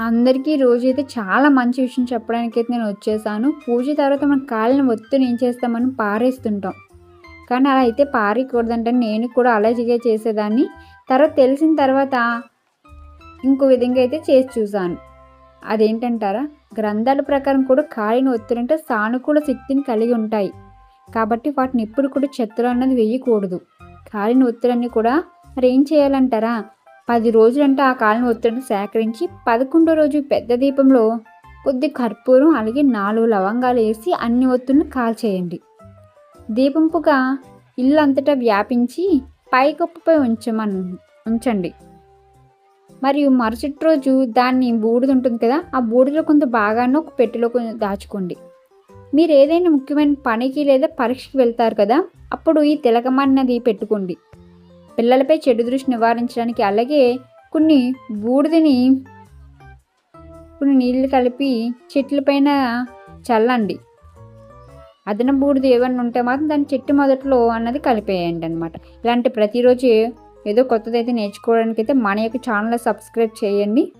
అందరికీ రోజు అయితే చాలా మంచి విషయం చెప్పడానికి అయితే నేను వచ్చేసాను. పూజ తర్వాత మన కాళ్ళని ఒత్తుని ఏం చేస్తామని పారేస్తుంటాం. కానీ అలా అయితే పారేయకూడదంటే నేను కూడా అలాగే చేసేదాన్ని. తర్వాత తెలిసిన తర్వాత ఇంకో విధంగా అయితే చేసి చూశాను. అదేంటంటారా? గ్రంథాల ప్రకారం కూడా కాలిని ఒత్తిడంటే సానుకూల శక్తిని కలిగి ఉంటాయి. కాబట్టి వాటిని ఎప్పుడు కూడా చెత్తలో అన్నది వేయకూడదు. కాలిన ఒత్తులన్నీ కూడా మరి ఏం చేయాలంటారా? పది రోజులంటే ఆ కాలిన ఒత్తిడిని సేకరించి పదకొండో రోజు పెద్ద దీపంలో కొద్ది కర్పూరం అలాగే నాలుగు లవంగాలు వేసి అన్ని ఒత్తులను కాల్చేయండి. దీపం పొగ ఇల్లు అంతటా వ్యాపించి పైకప్పుపై ఉంచమన్ ఉంచండి. మరియు మరుసటి రోజు దాన్ని బూడిద ఉంటుంది కదా ఆ బూడిదలో కొంత భాగాన్ని ఒక పెట్టెలో దాచుకోండి. మీరు ఏదైనా ముఖ్యమైన పనికి లేదా పరీక్షకి వెళ్తారు కదా అప్పుడు ఈ తిలకమన్నది పెట్టుకోండి. పిల్లలపై చెడు దృష్టి నివారించడానికి అలాగే కొన్ని బూడిదని కొన్ని నీళ్ళు కలిపి చెట్లపైన చల్లండి. అదన బూడిద ఏమన్నా ఉంటే మాత్రం దాని చెట్టు మొదట్లో అన్నది కలిపేయండి అనమాట ఇలాంటి ప్రతిరోజు ఏదో కొత్తదైతే నేర్చుకోవడానికి అయితే మన యొక్క ఛానల్ సబ్స్క్రైబ్ చేయండి.